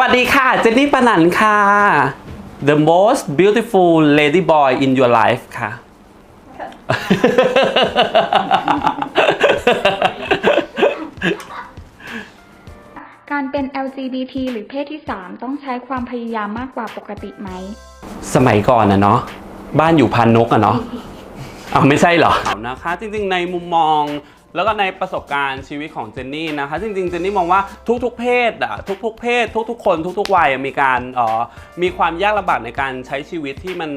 วัสดีค่ะ เจนนี่ปานันค่ะ The most beautiful lady boy in your life ค่ะ การเป็น LGBT หรือเพศที่ 3 ต้องใช้ความพยายามมากกว่าปกติไหม สมัยก่อนนะเนาะบ้านอยู่พันนกอะเนาะอ้าวไม่ใช่เหรอนะคะจริงๆในมุมมอง แล้วก็ในประสบการณ์ชีวิตของเจนนี่นะคะจริงๆเจนนี่มองว่าทุกๆเพศอะทุกๆเพศ ทุกๆ คนทุกๆวัยมีการเอ่อมีความยากลำบากในการใช้ชีวิตที่มัน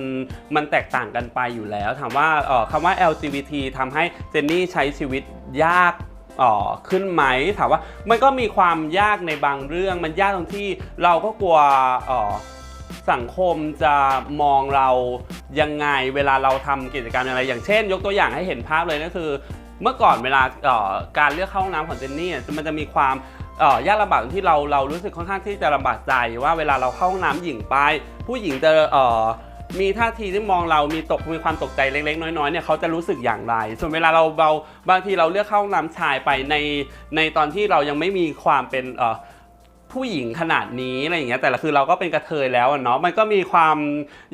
มันแตกต่างกันไปอยู่แล้ว ถามว่าเอ่อคำว่า LGBT ทำให้เจนนี่ใช้ชีวิตยากอ่อขึ้นไหมถามว่ามันก็มีความยากในบางเรื่อง มันยากตรงที่เราก็กลัวอ่อสังคมจะมองเรายังไงเวลาเราทำกิจกรรมอะไรอย่างเช่น ยกตัวอย่างให้เห็นภาพเลยก็คือ เมื่อก่อนเวลาการเลือกเข้าห้องน้ำของเจนนี่มันจะมีความยากลำบากที่เราเรารู้สึกค่อนข้างที่จะลำบากใจว่าเวลาเราเข้าห้องน้ำหญิงไป ผู้หญิงจะมีท่าทีที่มองเรามีตกมีความตกใจเล็กๆ น้อยๆเนี่ยเขาจะรู้สึกอย่างไร ส่วนเวลาเราเราบางทีเราเลือกเข้าห้องน้ำชายไปในในตอนที่เรายังไม่มีความเป็นผู้หญิงขนาดนี้อะไรอย่างเงี้ยแต่ละคือเราก็เป็นกระเทยแล้วเนาะมันก็มีความ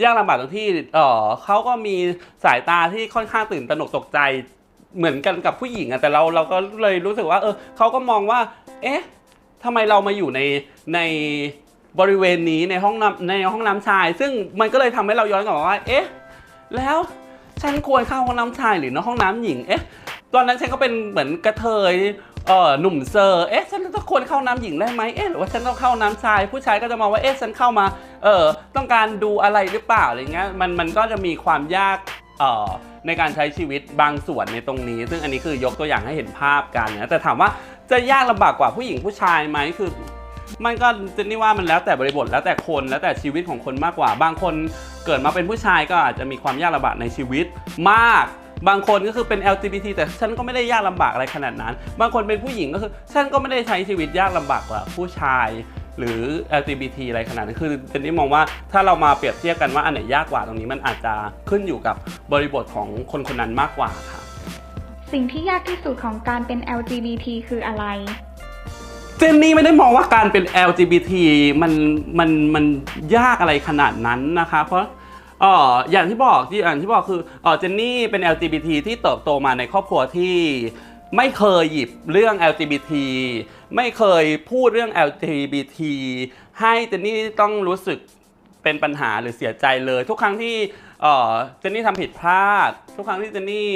ยากลำบากตรงที่เออเขาก็มีสายตาที่ค่อนข้างตื่นตระหนกตกใจ เหมือนกันกับผู้หญิงอะแต่เราเราก็เลยรู้สึกว่า เออเขาก็มองว่า เอ๊ะทำไมเรามาอยู่ในในบริเวณนี้ในห้องน้ำในห้องน้ำชาย ซึ่งมันก็เลยทำให้เราย้อนกลับมาว่า เอ๊ะ แล้วฉันควรเข้าห้องน้ำชายหรือห้องน้ำหญิง เอ๊ะ ตอนนั้นฉันก็เป็นเหมือนกระเทยเออหนุ่มเซอร์เอ๊ะฉันต้องควรเข้าน้ำหญิงได้ไหมเอ๊ะหรือว่าฉันต้องเข้าน้ำชาย ผู้ชายก็จะมองว่าเอ๊ะฉันเข้ามาเออต้องการดูอะไรหรือเปล่าอะไรเงี้ยมันมันก็จะมีความยากเอ่อ ในการใช้ชีวิตบางส่วนในตรงนี้ ซึ่งอันนี้คือยกตัวอย่างให้เห็นภาพกันนะแต่ถามว่าจะยากลำบากกว่าผู้หญิงผู้ชายไหมคือมันก็เจนนี่ว่ามันแล้วแต่บริบทแล้วแต่คนแล้วแต่ชีวิตของคนมากกว่า บางคนเกิดมาเป็นผู้ชายก็อาจจะมีความยากลำบากในชีวิตมาก บางคนก็คือเป็น LGBT แต่ฉันก็ไม่ได้ยากลำบากอะไรขนาดนั้น บางคนเป็นผู้หญิงก็คือฉันก็ไม่ได้ใช้ชีวิตยากลำบากกว่าผู้ชาย หรือ LGBT อะไรขนาดนั้นคือเจนนี่มองว่าถ้าเรามาเปรียบเทียบกันว่าอันไหนยากกว่าตรงนี้มันอาจจะขึ้นอยู่กับบริบทของคนคนนั้นมากกว่าค่ะ สิ่งที่ยากที่สุดของการเป็น LGBT คืออะไรเจนนี่ไม่ได้มองว่าการเป็น LGBT มันมันมันยากอะไรขนาดนั้นนะคะ เพราะเอออย่างที่บอกที่อย่างที่บอกคือเออเจนนี่เป็น LGBT ที่เติบโตมาในครอบครัวที่ไม่เคยหยิบเรื่อง LGBT ไม่เคยพูดเรื่อง LGBT ให้เจนนี่ต้องรู้สึกเป็นปัญหาหรือเสียใจเลย ทุกครั้งที่เจนนี่ทำผิดพลาด ทุกครั้งที่เจนนี่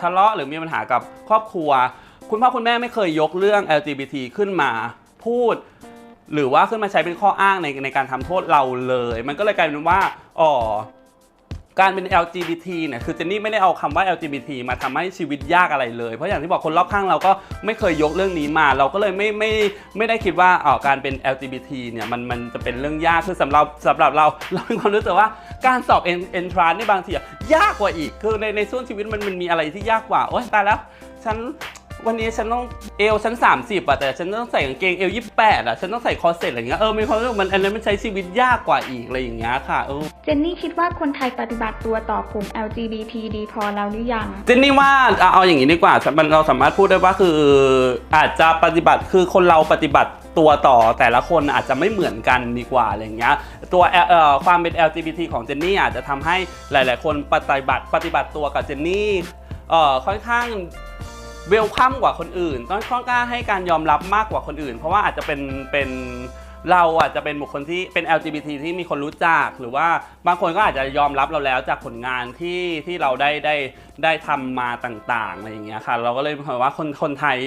ทะเลาะหรือมีปัญหากับครอบครัว คุณพ่อคุณแม่ไม่เคยยกเรื่อง LGBT ขึ้นมาพูด หรือว่าขึ้นมาใช้เป็นข้ออ้างในในการทำโทษเราเลย มันก็เลยกลายเป็นว่าอ๋อ การเป็น LGBT เนี่ยคือเจนนี่ไม่ได้เอาคำว่า LGBT มาทำให้ชีวิตยากอะไรเลย เพราะอย่างที่บอกคนรอบข้างเราก็ไม่เคยยกเรื่องนี้มา เราก็เลยไม่ไม่ไม่ได้คิดว่าอ๋อการเป็น LGBT เนี่ยมันมันจะเป็นเรื่องยากคือสำหรับสำหรับเราเรามีความรู้สึกว่าการสอบ entrance นี่บางทีอะยากกว่าอีก คือในในช่วงชีวิตมันมันมีอะไรที่ยากกว่าโอ๊ยตายแล้วฉัน วันนี้ฉันต้องเอวฉัน 30อะแต่ฉันต้องใส่กางเกงเอว28อะฉันต้องใส่คอร์เซ็ตอะไรอย่างเงี้ยเออมีความรู้สึกมันอันนั้นมันใช้ชีวิตยากกว่าอีกอะไรอย่างเงี้ยค่ะเออเจนนี่คิดว่าคนไทยปฏิบัติตัวต่อกลุ่ม LGBT ดีพอแล้วหรือยังเจนนี่ว่าเอาเอาอย่างนี้ดีกว่ามันเราสามารถพูดได้ว่าคือ อาจจะปฏิบัติคือคนเราปฏิบัติตัวต่อแต่ละคนอาจจะไม่เหมือนกันดีกว่าอะไรอย่างเงี้ยตัวเอ่อความเป็น LGBT ของเจนนี่อาจจะทำให้หลาย ๆ คนปฏิบัติปฏิบัติตัวกับเจนนี่เอ่อค่อนข้าง เวลคัมกว่าคนอื่น ต้องค่อนข้างให้การยอมรับมากกว่าคนอื่น เพราะว่าอาจจะเป็นเป็นเราอาจจะเป็นบุคคลที่เป็น LGBT ที่มีคนรู้จัก หรือว่าบางคนก็อาจจะยอมรับเราแล้วจากผลงานที่ที่เราได้ได้ได้ทำมาต่างๆอะไรอย่างเงี้ยค่ะ เราก็เลยเห็นว่าคนคนไทย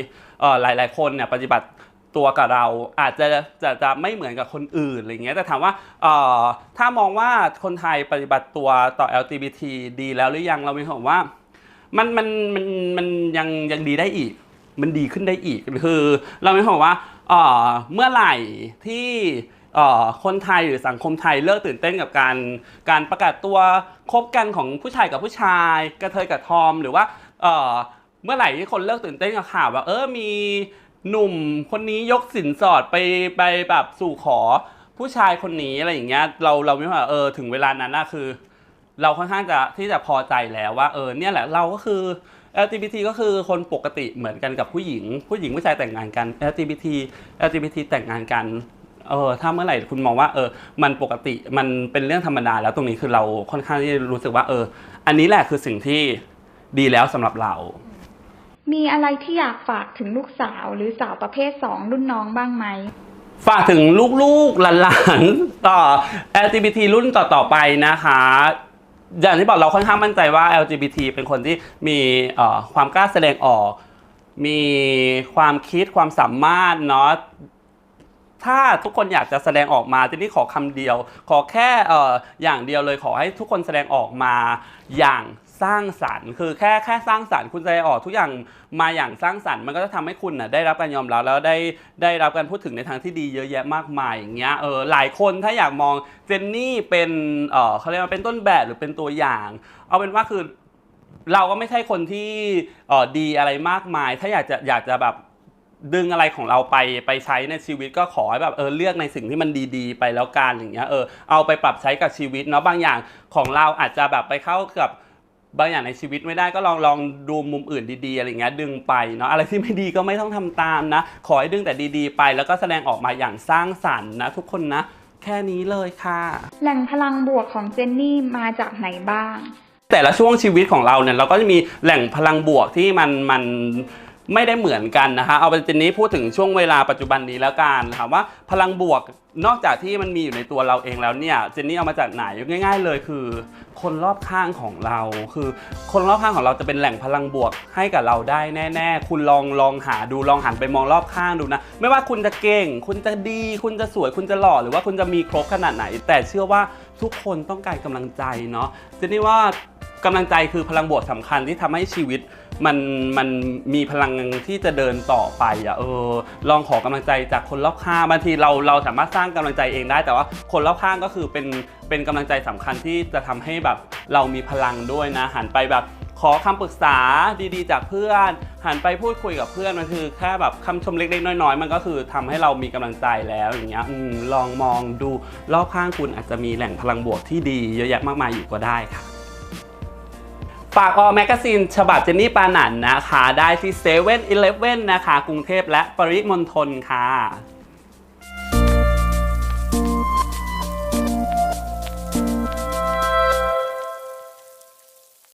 เอ่อหลาย ๆ คนเนี่ยปฏิบัติตัวกับเราอาจจะจะจะไม่เหมือนกับคนอื่นอะไรเงี้ยแต่ถามว่าเอ่อถ้ามองว่าคนไทยปฏิบัติตัวต่อ LGBT ดีแล้วหรือยังเรามีความว่า มันมันมันมันยังยังดีได้อีก มันดีขึ้นได้อีกคือ เราไม่บอกว่าเอ่อเมื่อไหร่ที่คนไทยหรือสังคมไทยเลิกตื่นเต้นกับการการประกาศตัวคบกันของผู้ชายกับผู้ชาย กระเทยกับทอมหรือว่าเออเมื่อไหร่ที่คนเลิกตื่นเต้นกับข่าวว่าเออมีหนุ่มคนนี้ยกสินสอดไปไปแบบสู่ขอผู้ชายคนนี้อะไรอย่างเงี้ยเราเราไม่ว่าเออถึงเวลานั้นนะคือ เราค่อนข้างจะที่จะพอใจแล้วว่าเออเนี่ยแหละเราก็คือ LGBT ก็คือคนปกติเหมือนกันกับผู้หญิง ผู้หญิงผู้ชายแต่งงานกัน LGBT LGBT แต่งงานกันเออถ้าเมื่อไหร่คุณมองว่าเออมันปกติมันเป็นเรื่องธรรมดาแล้วตรงนี้คือเราค่อนข้างที่จะรู้สึกว่าเออ อันนี้แหละคือสิ่งที่ดีแล้วสำหรับเรา มีอะไรที่อยากฝากถึงลูกสาวหรือสาวประเภทสองรุ่นน้องบ้างไหมฝากถึงลูกๆหลานๆต่อ LGBT รุ่นต่อๆไปนะคะ อย่างที่บอกเราค่อนข้างมั่นใจว่า LGBT เป็นคนที่มีความกล้าแสดงออก มีความคิดความสามารถเนาะถ้าทุกคนอยากจะแสดงออกมาที่นี่ขอคำเดียว ขอแค่เอ่อย่างเดียวเลยขอให้ทุกคนแสดงออกมาอย่าง สร้างสรรค์ คือแค่แค่สร้างสรรค์คุณแสดงออกทุกอย่างมาอย่างสร้างสรรค์มันก็จะทำให้คุณน่ะได้รับการยอมรับแล้วได้ได้รับการพูดถึงในทางที่ดีเยอะแยะมากมายอย่างเงี้ยเออหลายคนถ้าอยากมองเจนนี่เป็นเออเขาเรียกว่าเป็นต้นแบบหรือเป็นตัวอย่าง เอาเป็นว่าคือเราก็ไม่ใช่คนที่เออดีอะไรมากมาย ถ้าอยากจะอยากจะแบบดึงอะไรของเราไปไปใช้ในชีวิตก็ขอให้แบบเออเลือกในสิ่งที่มันดีๆ ไปแล้วกันอย่างเงี้ยเออเอาไปปรับใช้กับชีวิตเนาะบางอย่างของเราอาจจะแบบไปเข้ากับ บางอย่างในชีวิตไม่ได้ก็ลองลองดูมุมอื่นดีๆอะไรเงี้ยดึงไปเนาะอะไรที่ไม่ดีก็ไม่ต้องทำตามนะ ขอให้ดึงแต่ดีๆ ไป แล้วก็แสดงออกมาอย่างสร้างสรรค์นะทุกคนนะ แค่นี้เลยค่ะ แหล่งพลังบวกของเจนนี่มาจากไหนบ้าง แต่ละช่วงชีวิตของเราเนี่ยเราก็จะมีแหล่งพลังบวกที่มันมัน ไม่ได้เหมือนกันนะคะเอาเป็นเจนนี้พูดถึงช่วงเวลาปัจจุบันนี้แล้วกันถามว่าพลังบวกนอกจากที่มันมีอยู่ในตัวเราเองแล้วเนี่ยเจนนี่เอามาจากไหนง่าย ๆ เลยคือ คนรอบข้างของเรา คือ คนรอบข้างของเราจะเป็นแหล่งพลังบวกให้กับเราได้แน่ ๆ คุณลองลองหาดูลองหันไปมองรอบข้างดูนะ ไม่ว่าคุณจะเก่ง คุณจะดี คุณจะสวย คุณจะหล่อหรือว่าคุณจะมีครบขนาดไหน แต่เชื่อว่าทุกคนต้องการกำลังใจเนาะเจนนี่ว่า กำลังใจคือพลังบวกสำคัญที่ทำให้ชีวิตมันมันมีพลังที่จะเดินต่อไปอะเออลองขอกำลังใจจากคนรอบข้างบางทีเราเราสามารถสร้างกำลังใจเองได้ แต่ว่าคนรอบข้างก็คือเป็นเป็นกำลังใจสำคัญที่จะทำให้แบบเรามีพลังด้วยนะหันไปแบบขอคำปรึกษาดีๆ จากเพื่อน หันไปพูดคุยกับเพื่อนมันคือแค่แบบคำชมเล็กๆ น้อยๆ มันก็คือทำให้เรามีกำลังใจแล้วอย่างเงี้ยอืมลองมองดูรอบข้างคุณอาจจะมีแหล่งพลังบวกที่ดีเยอะแยะมากมายอยู่ก็ได้ค่ะ ฝากออแมกกาซีนฉบับเจนนี่ปานันนะคะ ได้ที่เซเว่นอีเลฟเว่นนะคะ กรุงเทพและปริมณฑลค่ะ